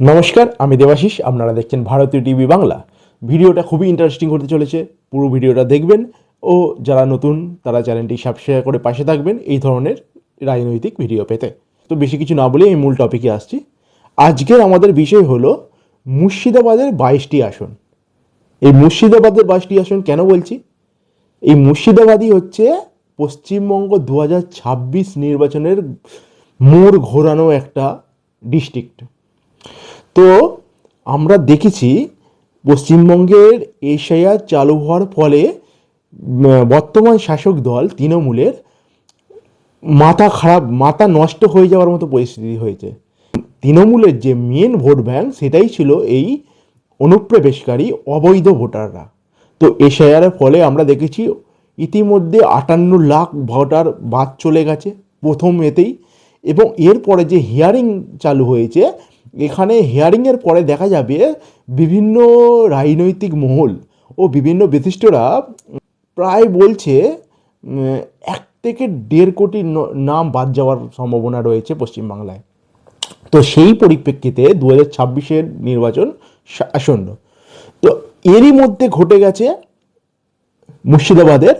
নমস্কার, আমি দেবাশিস, আপনারা দেখছেন ভারতীয় টিভি বাংলা। ভিডিওটা খুবই ইন্টারেস্টিং হতে চলেছে, পুরো ভিডিওটা দেখবেন, ও যারা নতুন, তারা চ্যানেলটি সাবস্ক্রাইব করে পাশে থাকবেন এই ধরনের রাজনৈতিক ভিডিও পেতে। তো বেশি কিছু না বলে আমি মূল টপিকে আসছি। আজকের আমাদের বিষয় হলো মুর্শিদাবাদের বাইশটি আসন। এই মুর্শিদাবাদের বাইশটি আসন কেন বলছি? এই মুর্শিদাবাদই হচ্ছে পশ্চিমবঙ্গ দু নির্বাচনের মোড় ঘোরানো একটা ডিস্ট্রিক্ট তো আমরা দেখেছি পশ্চিমবঙ্গের এশিয়া চালু হওয়ার ফলে বর্তমান শাসক দল তৃণমূলের মাথা খারাপ, মাথা নষ্ট হয়ে যাওয়ার মতো পরিস্থিতি হয়েছে। তৃণমূলের যে মেন ভোট ব্যাংক সেটাই ছিল এই অনুপ্রবেশকারী অবৈধ ভোটাররা। তো এশিয়ার ফলে আমরা দেখেছি ইতিমধ্যে আটান্ন লাখ ভোটার বাদ চলে গেছে প্রথম এতেই এবং এরপরে যে হিয়ারিং চালু হয়েছে এখানে হিয়ারিংয়ের পরে দেখা যাবে বিভিন্ন রাজনৈতিক মহল ও বিভিন্ন বিশিষ্টরা প্রায় বলছে এক থেকে দেড় কোটি নাম বাদ যাওয়ার সম্ভাবনা রয়েছে পশ্চিমবাংলায়। তো সেই পরিপ্রেক্ষিতে দু হাজার ছাব্বিশের নির্বাচন আসন্ন। তো এরই মধ্যে ঘটে গেছে মুর্শিদাবাদের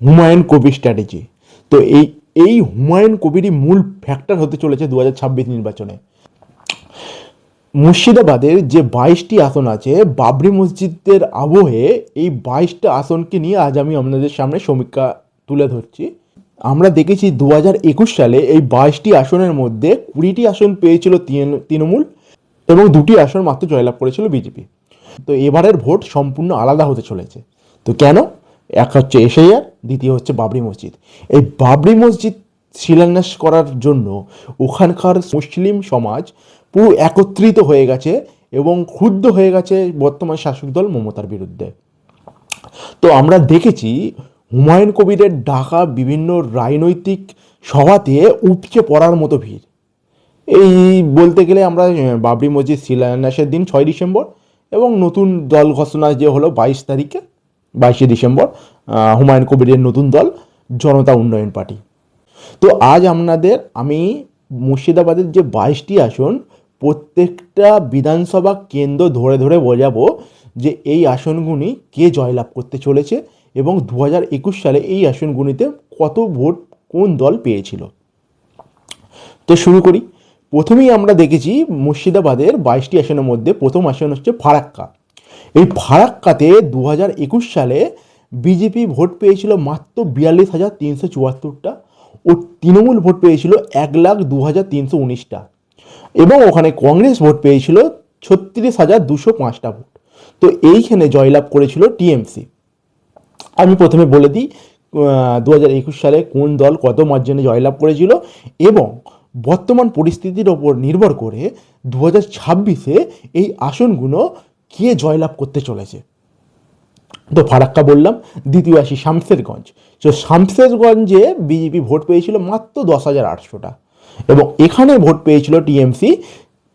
হুমায়ুন কবির স্ট্র্যাটেজি তো এই এই হুমায়ুন কবিরই মূল ফ্যাক্টর হতে চলেছে দু হাজার ছাব্বিশ নির্বাচনে। মুর্শিদাবাদের যে বাইশটি আসন আছে, বাবরি মসজিদের আবহে এই বাইশটা আসনকে নিয়ে আজ আমি আপনাদের সামনে সমীক্ষা তুলে ধরছি। আমরা দেখেছি দু একুশ সালে এই বাইশটি আসনের মধ্যে কুড়িটি আসন পেয়েছিল তৃণ- তৃণমূল এবং দুটি আসন মাত্র জয়লাভ করেছিল বিজেপি। তো এবারের ভোট সম্পূর্ণ আলাদা হতে চলেছে। তো কেন? এক হচ্ছে এশিয়ার, দ্বিতীয় হচ্ছে বাবরি মসজিদ। এই বাবরি মসজিদ শিলান্যাস করার জন্য ওখানকার মুসলিম সমাজ পুরো একত্রিত হয়ে গেছে এবং ক্ষুব্ধ হয়ে গেছে বর্তমান শাসক দল মমতার বিরুদ্ধে। তো আমরা দেখেছি হুমায়ুন কবিরের ডাকা বিভিন্ন রাজনৈতিক সভাতে উপচে পড়ার মতো ভিড়। এই বলতে গেলে আমরা বাবরি মসজিদ শিলান্যাসের দিন ছয় ডিসেম্বর এবং নতুন দল ঘোষণা যে হলো বাইশ তারিখে, বাইশে ডিসেম্বর হুমায়ুন কবিরের নতুন দল জনতা উন্নয়ন পার্টি। তো আজ আপনাদের আমি মুর্শিদাবাদের যে বাইশটি আসন প্রত্যেকটা বিধানসভা কেন্দ্র ধরে ধরে বোঝাবো যে এই আসনগুলি কে জয়লাভ করতে চলেছে এবং দু একুশ সালে এই আসনগুলিতে কত ভোট কোন দল পেয়েছিল। তো শুরু করি। প্রথমেই আমরা দেখেছি মুর্শিদাবাদের বাইশটি আসনের মধ্যে প্রথম আসন হচ্ছে ফারাক্কা। এই ফারাক্কাতে দু একুশ সালে বিজেপি ভোট পেয়েছিল মাত্র বিয়াল্লিশ হাজার তিনশো চুয়াত্তরটা ও তৃণমূল ভোট পেয়েছিল এক লাখ দু হাজার তিনশো উনিশটা। এবং ওখানে কংগ্রেস ভোট পেয়েছিল ছত্রিশ হাজার দুশো পাঁচটা ভোট। তো এইখানে জয়লাভ করেছিল টিএমসি। আমি প্রথমে বলে দিই দু হাজার একুশ সালে কোন দল কত মার্জিনে জয়লাভ করেছিল এবং বর্তমান পরিস্থিতির ওপর নির্ভর করে দু হাজার ছাব্বিশে এই আসনগুলো কে জয়লাভ করতে চলেছে। তো ফারাক্কা বললাম, দ্বিতীয় আসি শামসেরগঞ্জ। তো শামসেরগঞ্জে বিজেপি ভোট পেয়েছিল মাত্র দশ হাজার আটশোটা। এবং এখানে ভোট পেয়েছিল টিএমসি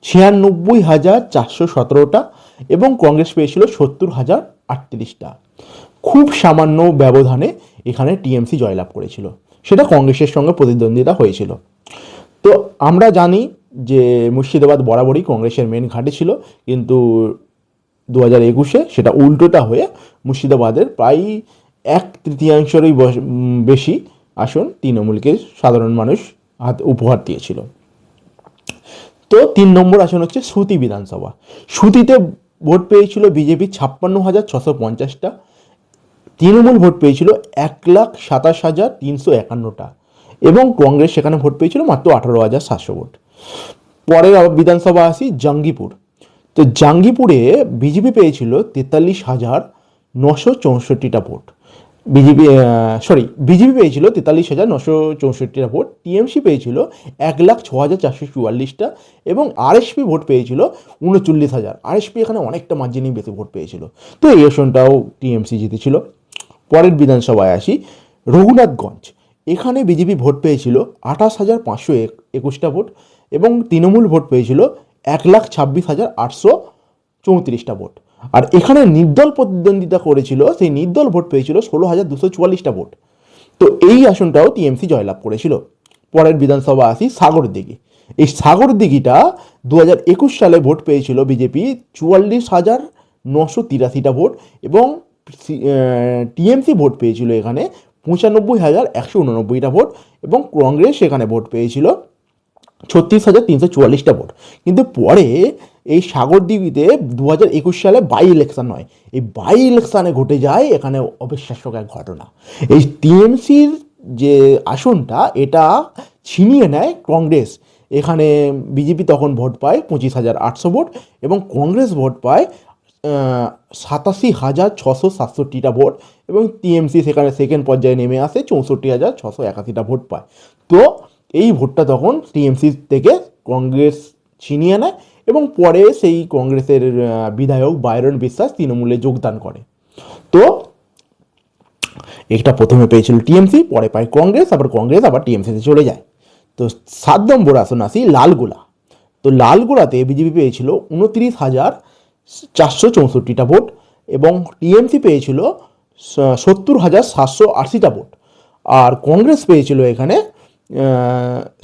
ছিয়ানব্বই হাজার চারশো সতেরোটা এবং কংগ্রেস পেয়েছিল সত্তর হাজার আটত্রিশটা। খুব সামান্য ব্যবধানে এখানে টিএমসি জয়লাভ করেছিল। সেটা কংগ্রেসের সঙ্গে প্রতিদ্বন্দ্বিতা হয়েছিল। তো আমরা জানি যে মুর্শিদাবাদ বরাবরই কংগ্রেসের মেন ঘাটে ছিল, কিন্তু দু হাজার একুশে সেটা উল্টোটা হয়ে মুর্শিদাবাদের প্রায় এক তৃতীয়াংশেরই বেশি আসন তৃণমূলকে সাধারণ মানুষ উপহার দিয়েছিল। তো তিন নম্বর আসন হচ্ছে সুতি বিধানসভা। সুতিতে ভোট পেয়েছিল বিজেপি ছাপ্পান্ন হাজার ছশো পঞ্চাশটা। তৃণমূল ভোট পেয়েছিল এক লাখ সাতাশ হাজার তিনশো একান্নটা এবং কংগ্রেস সেখানে ভোট পেয়েছিল মাত্র আঠারো হাজার সাতশো ভোট। আবার বিধানসভা আসি জাঙ্গিপুর। তো জাঙ্গিপুরে বিজেপি পেয়েছিল তেতাল্লিশ হাজার নশো চৌষট্টিটা ভোট। বিজেপি সরি বিজেপি পেয়েছিল তেতাল্লিশ হাজার নশো চৌষট্টিটা ভোট, টিএমসি পেয়েছিল এক লাখ ছ হাজার চারশো চুয়াল্লিশটা এবং আরএসপি ভোট পেয়েছিল উনচল্লিশ হাজার। আরএসপি এখানে অনেকটা মার্জিনেই বেশি ভোট পেয়েছিল। তো এই আসনটাও টিএমসি জিতেছিল। পরের বিধানসভায় আসি, রঘুনাথগঞ্জ। এখানে বিজেপি ভোট পেয়েছিল আঠাশ হাজার পাঁচশো এক- একুশটা ভোট এবং তৃণমূল ভোট পেয়েছিল এক লাখ ছাব্বিশ হাজার আটশো চৌত্রিশটা ভোট। আর এখানে নির্দল প্রতিদ্বন্দ্বিতা করেছিল, সেই নির্দল ভোট পেয়েছিল ষোলো হাজার দুশো চুয়াল্লিশটা ভোট। তো এই আসনটাও টিএমসি জয়লাভ করেছিল। পরের বিধানসভা আসি সাগর দিঘি এই সাগর দিঘিটা দু হাজার একুশ সালে ভোট পেয়েছিল বিজেপি চুয়াল্লিশ হাজার নশো তিরাশিটা ভোট এবং টিএমসি ভোট পেয়েছিল এখানে পঁচানব্বই হাজার একশো উননব্বইটা ভোট এবং কংগ্রেস এখানে ভোট পেয়েছিল ছত্রিশ হাজার তিনশো চুয়াল্লিশটা ভোট। কিন্তু পরে এই সাগরদ্বীপিতে দু হাজার একুশ সালে বাই ইলেকশন হয়। এই বাই ইলেকশানে ঘটে যায় এখানে অবিশ্বাস্যক এক ঘটনা। এই টিএমসির যে আসনটা, এটা ছিনিয়ে নেয় কংগ্রেস। এখানে বিজেপি তখন ভোট পায় পঁচিশ হাজার আটশো ভোট এবং কংগ্রেস ভোট পায় সাতাশি হাজার ছশো সাতষট্টিটা ভোট এবং টিএমসি সেখানে সেকেন্ড পর্যায়ে নেমে আসে, চৌষট্টি হাজার ছশো একাশিটা ভোট পায়। তো এই ভোটটা তখন টিএমসি থেকে কংগ্রেস ছিনিয়ে নেয় এবং পরে সেই কংগ্রেসের বিধায়ক বাইরন বিশ্বাস তৃণমূলে যোগদান করে। তো এটা প্রথমে পেয়েছিল টিএমসি, পরে পায় কংগ্রেস, আবার কংগ্রেস আবার টিএমসিতে চলে যায়। তো সাত নম্বর আসন আসি লালগোলা। তো লালগোলাতে বিজেপি পেয়েছিল উনত্রিশ হাজার চারশো চৌষট্টিটা ভোট এবং টিএমসি পেয়েছিল সত্তর হাজার সাতশো আশিটা ভোট। আর কংগ্রেস পেয়েছিল এখানে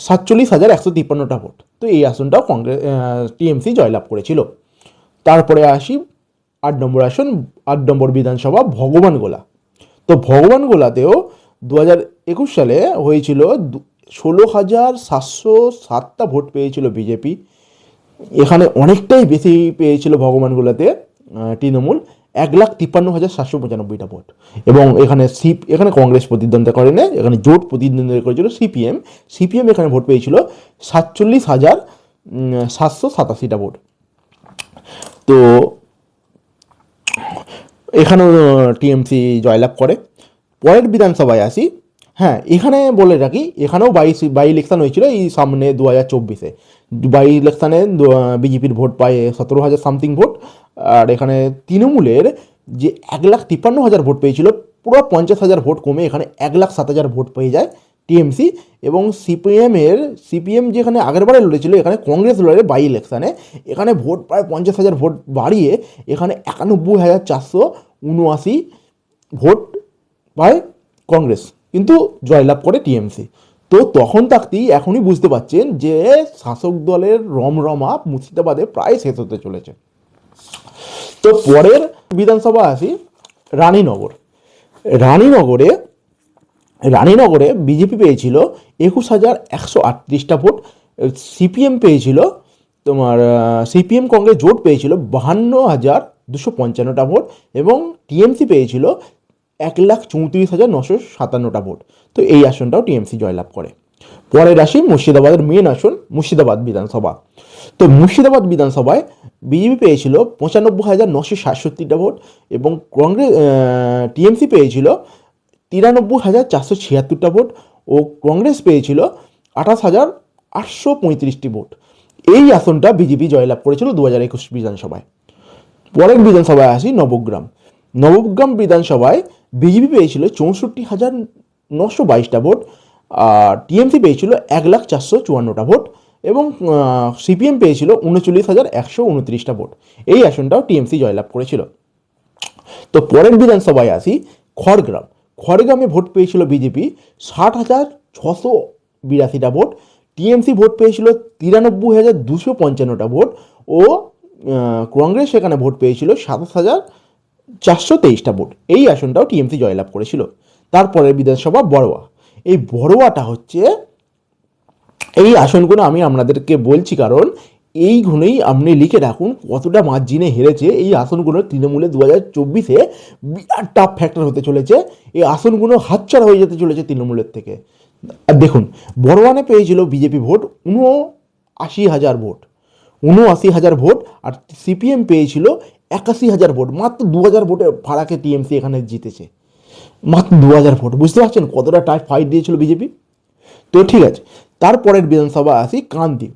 সাতচল্লিশ হাজার একশো তিপ্পান্নটা ভোট। তো এই আসনটাও কংগ্রেস টিএমসি জয়লাভ করেছিল। তারপরে আসি আট নম্বর আসন, আট নম্বর বিধানসভা ভগবান গোলা। তো ভগবান গোলাতেও দু হাজার একুশ সালে হয়েছিল ষোলো হাজার সাতশো সাতটা ভোট পেয়েছিল বিজেপি। এখানে অনেকটাই বেশি পেয়েছিল ভগবানগোলাতে তৃণমূল। এক লাখ তিপ্পান্ন হাজার সাতশো পঁচানব্বইটা ভোট। এবং এখানে সি এখানে কংগ্রেস প্রতিদ্বন্দ্বিতা করেনি, এখানে জোট প্রতিদ্বন্দ্বিতা করেছিল সিপিএম। সিপিএম এখানে ভোট পেয়েছিল সাতচল্লিশ হাজার সাতশো সাতাশিটা ভোট। তো এখানেও টিএমসি জয়লাভ করে। পরের বিধানসভায় আসি। হ্যাঁ এখানে বলে রাখি, এখানেও বাই বাই ইলেকশান হয়েছিল এই সামনে দু হাজার চব্বিশে বাই ইলেকশানে বিজেপির ভোট পায় সতেরো হাজার সামথিং ভোট আর এখানে তৃণমূলের যে এক লাখ তিপ্পান্ন হাজার ভোট পেয়েছিল, পুরো পঞ্চাশ হাজার ভোট কমে এখানে এক লাখ সাত হাজার ভোট পেয়ে যায় টিএমসি এবং সিপিএমের সিপিএম যেখানে আগেরবারে লড়েছিল, এখানে কংগ্রেস লড়ে বাই ইলেকশানে এখানে ভোট প্রায় পঞ্চাশ হাজার ভোট বাড়িয়ে এখানে একানব্বই হাজার চারশো উনআশি ভোট পায় কংগ্রেস। কিন্তু জয়লাভ করে টিএমসি। তো তখন থাকতেই এখনই বুঝতে পারছেন যে শাসক দলের রমরমা মুর্শিদাবাদে প্রায় শেষ হতে চলেছে। তো পরের বিধানসভা আসি রানীনগর। রানীনগরে রানীনগরে বিজেপি পেয়েছিল একুশ হাজার একশো আটত্রিশটা ভোট, সিপিএম পেয়েছিল তোমার সিপিএম কংগ্রেস জোট পেয়েছিল বাহান্ন হাজার দুশো পঞ্চান্নটা ভোট এবং টিএমসি পেয়েছিল এক লাখ চৌত্রিশ হাজার নশো সাতান্নটা ভোট। তো এই আসনটাও টিএমসি জয়লাভ করে। পরের আসি মুর্শিদাবাদের মেন আসন মুর্শিদাবাদ বিধানসভা। তো মুর্শিদাবাদ বিধানসভায় বিজেপি পেয়েছিল পঁচানব্বই হাজার নশো সাতষট্টিটা ভোট এবং কংগ্রেস টিএমসি পেয়েছিল তিরানব্বই হাজার চারশো ছিয়াত্তরটা ভোট ও কংগ্রেস পেয়েছিল আঠাশ হাজার আটশো পঁয়ত্রিশটি ভোট। এই আসনটা বিজেপি জয়লাভ করেছিল দু হাজার একুশ বিধানসভায়। পরের বিধানসভায় আসি নবগ্রাম। নবগ্রাম বিধানসভায় বিজেপি পেয়েছিল চৌষট্টি হাজার নশো বাইশটা ভোট, আর টিএমসি পেয়েছিল এক লাখ চারশো চুয়ান্নটা ভোট এবং সিপিএম পেয়েছিল উনচল্লিশ হাজার একশো উনত্রিশটা ভোট। এই আসনটাও টিএমসি জয়লাভ করেছিল। তো পরের বিধানসভায় আসি, খড়গ্রাম। খড়গ্রামে ভোট পেয়েছিল বিজেপি ষাট হাজার ছশো বিরাশিটা ভোট, টিএমসি ভোট পেয়েছিল তিরানব্বই হাজার দুশো পঞ্চান্নটা ভোট ও কংগ্রেস সেখানে ভোট পেয়েছিল সাতাশ হাজার চারশো তেইশটা ভোট। এই আসনটাও টিএমসি জয়লাভ করেছিল। তারপরে বিধানসভা বড়োয়া। এই বড়োয়াটা হচ্ছে, এই আসনগুলো আমি আপনাদেরকে বলছি কারণ এইগুলোই আপনি লিখে রাখুন কতটা মার্জিনে হেরেছে। এই আসনগুলো তৃণমূলে দু হাজার চব্বিশে বিরাট টাফ ফ্যাক্টর হতে চলেছে। এই আসনগুলো হাতছাড়া হয়ে যেতে চলেছে তৃণমূলের থেকে। আর দেখুন, বড়োয়ানে পেয়েছিল বিজেপি ভোট উনআশি হাজার ভোট। উনআশি হাজার ভোট আর সিপিএম পেয়েছিল একাশি হাজার ভোট, মাত্র দু হাজার ভোটে ফারাকে টিএমসি এখানে জিতেছে। মাত্র দু হাজার ভোট, বুঝতে পারছেন কতটা টাইট ফাইট দিয়েছিল বিজেপি? তো ঠিক আছে, তারপরের বিধানসভা আসি কান্দি।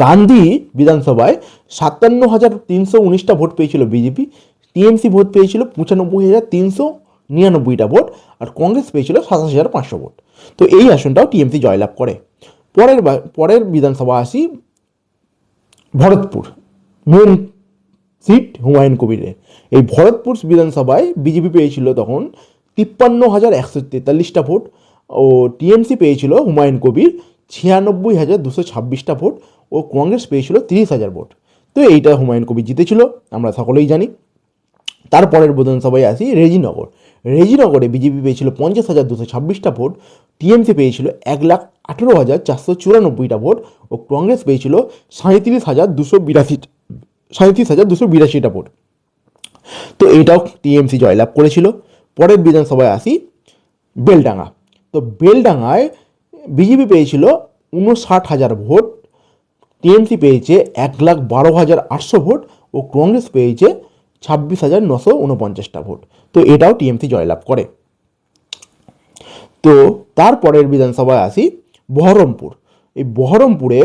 কান্দি বিধানসভায় সাতান্ন হাজার তিনশো উনিশটা ভোট পেয়েছিল বিজেপি, টিএমসি ভোট পেয়েছিল পঁচানব্বই হাজার তিনশো নিরানব্বইটা ভোট আর কংগ্রেস পেয়েছিল সাতাশ হাজার পাঁচশো ভোট। তো এই আসনটাও টিএমসি জয়লাভ করে। পরের পরের বিধানসভা আসি ভরতপুর, মেন সিট হুমায়ুন কবিরের। এই ভরতপুর বিধানসভায় বিজেপি পেয়েছিল তখন তিপ্পান্ন হাজার একশো তেতাল্লিশটা ভোট ও টিএমসি পেয়েছিল হুমায়ুন কবির ছিয়ানব্বই হাজার দুশো ছাব্বিশটা ভোট ও কংগ্রেস পেয়েছিল তিরিশ হাজার ভোট। তো এইটা হুমায়ুন কবির জিতেছিল, আমরা সকলেই জানি। তারপরের বিধানসভায় আসি রেজিনগর। রেজিনগরে বিজেপি পেয়েছিল পঞ্চাশ হাজার দুশো ছাব্বিশটা ভোট, টিএমসি পেয়েছিল এক লাখ আঠেরো হাজার চারশো চুরানব্বইটা ভোট ও কংগ্রেস পেয়েছিল সাঁত্রিশ হাজার দুশো বিরাশি সাঁত্রিশ হাজার দুশো বিরাশিটা ভোট। তো এইটাও টিএমসি জয়লাভ করেছিল। পরের বিধানসভায় আসি বেলডাঙ্গা। তো বেলডাঙ্গায় বিজেপি পেয়েছিল উনষাট হাজার ভোট, টিএমসি পেয়েছে এক লাখ বারো হাজার আটশো ভোট ও কংগ্রেস পেয়েছে ছাব্বিশ হাজার নশো উনপঞ্চাশটা ভোট। তো এটাও টিএমসি জয়লাভ করে। তো তারপরের বিধানসভায় আসি বহরমপুর। এই বহরমপুরে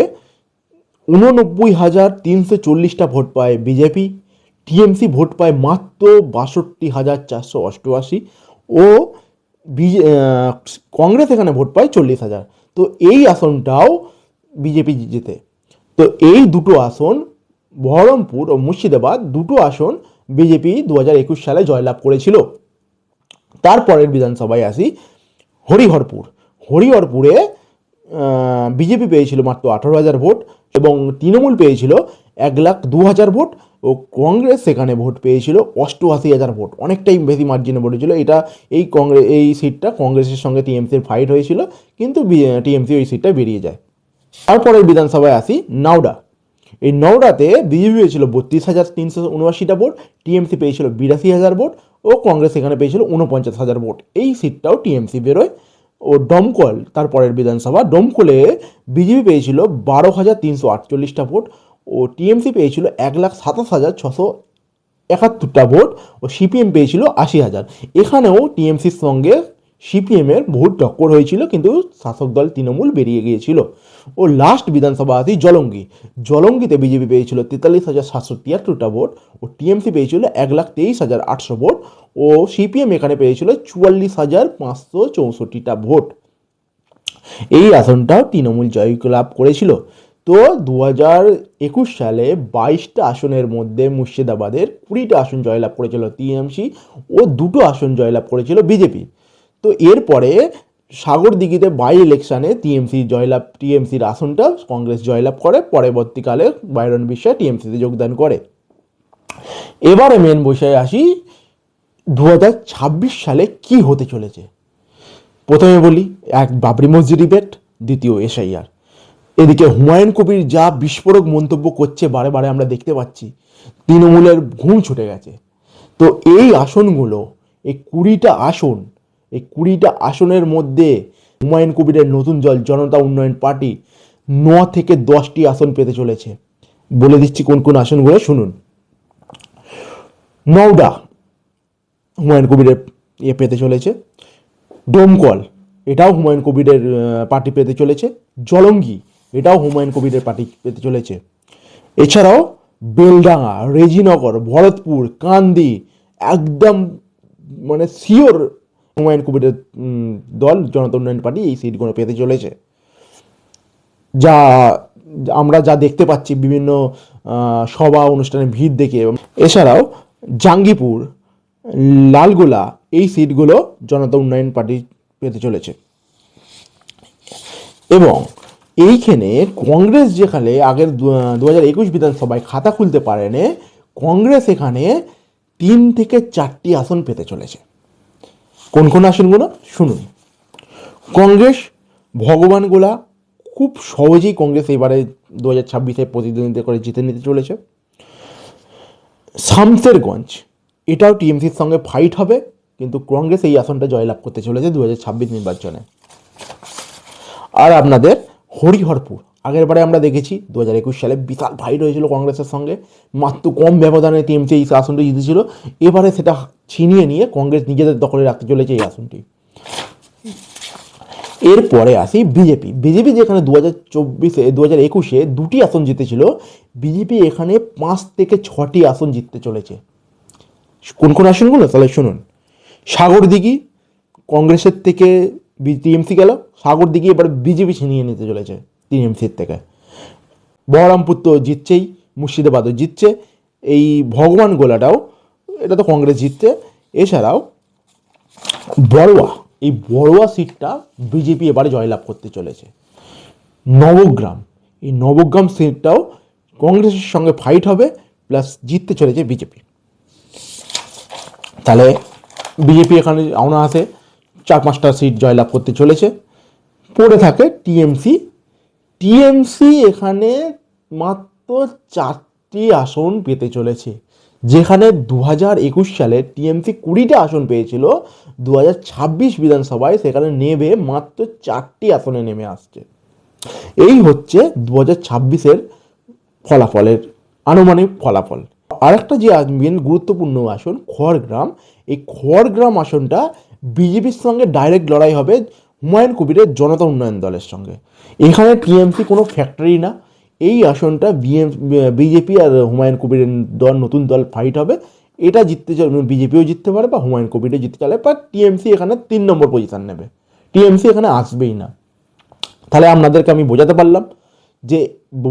উননব্বই হাজার তিনশো চল্লিশটা ভোট পায় বিজেপি, টিএমসি ভোট পায় মাত্র বাষট্টি হাজার চারশো অষ্টআশি ও বিজে কংগ্রেস এখানে ভোট পায় চল্লিশ হাজার। তো এই আসনটাও বিজেপি জেতে তো এই দুটো আসন, বহরমপুর ও মুর্শিদাবাদ, দুটো আসন বিজেপি দু হাজার একুশ সালে জয়লাভ করেছিল। তারপরের বিধানসভায় আসি হরিহরপুর। হরিহরপুরে বিজেপি পেয়েছিল মাত্র আঠারো হাজার ভোট এবং তৃণমূল পেয়েছিল এক লাখ দু হাজার ভোট ও কংগ্রেস সেখানে ভোট পেয়েছিল অষ্টআশি হাজার ভোট। অনেকটাই বেশি মার্জিনে ভোট ছিল এটা এই কংগ্রেস এই সিটটা কংগ্রেসের সঙ্গে টিএমসির ফাইট হয়েছিল, কিন্তু টিএমসি ওই সিটটা বেরিয়ে যায়। তারপরের বিধানসভায় আসি, নাওডা। এই নওডাতে বিজেপি পেয়েছিল বত্রিশ হাজার তিনশো উনআশিটা ভোট টিএমসি পেয়েছিল বিরাশি হাজার ভোট ও কংগ্রেস এখানে পেয়েছিল উনপঞ্চাশ হাজার ভোট। এই সিটটাও টিএমসি বেরোয়। ও ডমকল তারপরের বিধানসভা, ডমকলে বিজেপি পেয়েছিল বারো হাজার তিনশো আটচল্লিশটা ভোট ও টিএমসি পেয়েছিল এক লাখ সাতাশ হাজার ছশো একাত্তরটা ভোট ও সিপিএম পেয়েছিল আশি হাজার। এখানেও টিএমসির সঙ্গে সিপিএমের ভোট টক্কর হয়েছিল, কিন্তু শাসক দল তৃণমূল বেরিয়ে গিয়েছিল। ও লাস্ট বিধানসভা আসি জলঙ্গি। জলঙ্গিতে বিজেপি পেয়েছিল তেতাল্লিশ হাজার সাতশো তিয়াত্তরটা ভোট, ও টিএমসি পেয়েছিল এক লাখ তেইশ হাজার আটশো ভোট, ও সিপিএম এখানে পেয়েছিল চুয়াল্লিশ হাজার পাঁচশো চৌষট্টিটা ভোট। এই আসনটাও তৃণমূল জয় লাভ করেছিল। তো দু হাজার একুশ সালে বাইশটা আসনের মধ্যে মুর্শিদাবাদের কুড়িটা আসন জয়লাভ করেছিল টিএমসি, ও দুটো আসন জয়লাভ করেছিল বিজেপি। তো এরপরে সাগরদিঘিতে বাই ইলেকশানে টিএমসি জয়লাভ টিএমসির আসনটা কংগ্রেস জয়লাভ করে, পরবর্তীকালে বাইরন বিশ্বাস টিএমসিতে যোগদান করে। এবারে মেন বিষয়ে আসি দু হাজার ছাব্বিশ সালে কি হতে চলেছে? প্রথমে বলি, এক বাবরি মসজিদ ইভেন্ট দ্বিতীয় এসআইআর। এদিকে হুমায়ুন কবির যা বিস্ফোরক মন্তব্য করছে, বারে বারে আমরা দেখতে পাচ্ছি, তৃণমূলের ঘুম ছুটে গেছে। তো এই আসনগুলো, এই কুড়িটা আসন এই কুড়িটা আসনের মধ্যে হুমায়ুন কবিরের নতুন দল জনতা উন্নয়ন পার্টি ন থেকে দশটি আসন পেতে চলেছে। বলে দিচ্ছি কোন কোন আসনগুলো, শুনুন। নওডা হুমায়ুন কবিরের ইয়ে পেতে চলেছে। ডোমকল, এটাও হুমায়ুন কবিরের পার্টি পেতে চলেছে। জলঙ্গি, এটাও হুমায়ুন কবিরের পার্টি পেতে চলেছে। এছাড়াও বেলডাঙ্গা, রেজিনগর, ভরতপুর, কান্দি, একদম মানে শিওর হুমায়ুন কবিরের দল, জনতা উন্নয়ন পার্টি এই সিটগুলো পেতে চলেছে। যা, আমরা যা দেখতে পাচ্ছি বিভিন্ন সভা অনুষ্ঠানে ভিড় দেখে এছাড়াও জাঙ্গিপুর, লালগোলা এই সিটগুলো জনতা উন্নয়ন পার্টি পেতে চলেছে। এবং এইখানে কংগ্রেস যেখানে আগের দু হাজার একুশ বিধানসভায় খাতা খুলতে পারেনি, কংগ্রেস এখানে তিন থেকে চারটি আসন পেতে চলেছে। কোন কোন আসনগুলো? শুনুন। কংগ্রেস, ভগবানগোলা খুব সহজেই কংগ্রেস এবারে দু হাজার ছাব্বিশে প্রতিদ্বন্দ্বিতা করে জিতে নিতে চলেছে। শামসেরগঞ্জ, এটাও টিএমসির সঙ্গে ফাইট হবে, কিন্তু কংগ্রেস এই আসনটা জয়লাভ করতে চলেছে দু হাজার ছাব্বিশ নির্বাচনে। আর আপনাদের হরিহরপুর, আগের বারে আমরা দেখেছি দু হাজার একুশ সালে বিশাল ফাইট হয়েছিল কংগ্রেসের সঙ্গে, মাত্র কম ব্যবধানে টিএমসি এই আসনটি জিতেছিল, এবারে সেটা ছিনিয়ে নিয়ে কংগ্রেস নিজেদের দখলে রাখতে চলেছে এই আসনটি। এরপরে আসি বিজেপি। বিজেপি যেখানে দু হাজার চব্বিশে দু হাজার একুশে দুটি আসন জিতেছিল, বিজেপি এখানে পাঁচ থেকে ছটি আসন জিততে চলেছে। কোন কোন আসনগুলো? তাহলে শুনুন। সাগরদিঘি, কংগ্রেসের থেকে টিএমসি গেল। সাগরদিঘি এবার বিজেপি ছিনিয়ে নিতে চলেছে টিএমসির থেকে। বহরমপুর তো জিতছেই, মুর্শিদাবাদও জিতছে। এই ভগবান গোলাটাও এটা তো কংগ্রেস জিতছে। এছাড়াও বড়োয়া, এই বড়ুয়া সিটটা বিজেপি এবারে জয়লাভ করতে চলেছে। নবগ্রাম, এই নবগ্রাম সিটটাও কংগ্রেসের সঙ্গে ফাইট হবে প্লাস জিততে চলেছে বিজেপি। তাহলে বিজেপি এখানে অনায়াসে চার পাঁচটা সিট জয়লাভ করতে চলেছে। পড়ে থাকে টিএমসি। টিএমসি এখানে মাত্র চারটি আসন পেতে চলেছে। যেখানে দু হাজার একুশ সালে টিএমসি কুড়িটা আসন পেয়েছিল দু হাজার ছাব্বিশ বিধানসভায় সেখানে নেবে মাত্র চারটি আসনে নেমে আসছে। এই হচ্ছে দু হাজার ছাব্বিশের ফলাফলের আনুমানিক ফলাফল। আরেকটা যে মেন গুরুত্বপূর্ণ আসন, খড়গ্রাম। এই খড়গ্রাম আসনটা বিজেপির সঙ্গে ডাইরেক্ট লড়াই হবে হুমায়ুন কবিরের জনতা উন্নয়ন দলের সঙ্গে। এখানে টিএমসি কোনো ফ্যাক্টরি না এই আসনটা বিএম, বিজেপি আর হুমায়ুন কবিরের দল, নতুন দল ফাইট হবে। এটা জিততে বিজেপিও জিততে পারে বা হুমায়ুন কবিরও জিততে পারে বা টিএমসি এখানে তিন নম্বর পজিশন নেবে। টিএমসি এখানে আসবেই না। তাহলে আপনাদেরকে আমি বোঝাতে পারলাম যে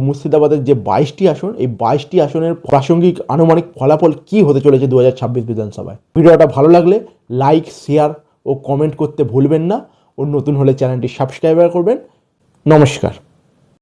মুর্শিদাবাদের যে বাইশটি আসন, এই বাইশটি আসনের প্রাসঙ্গিক আনুমানিক ফলাফল কি হতে চলেছে দু হাজার ছাব্বিশ বিধানসভায়। ভিডিওটা ভালো লাগলে লাইক শেয়ার ও কমেন্ট করতে ভুলবেন না। ও নতুন হলে চ্যানেলটি সাবস্ক্রাইবার করবেন। নমস্কার।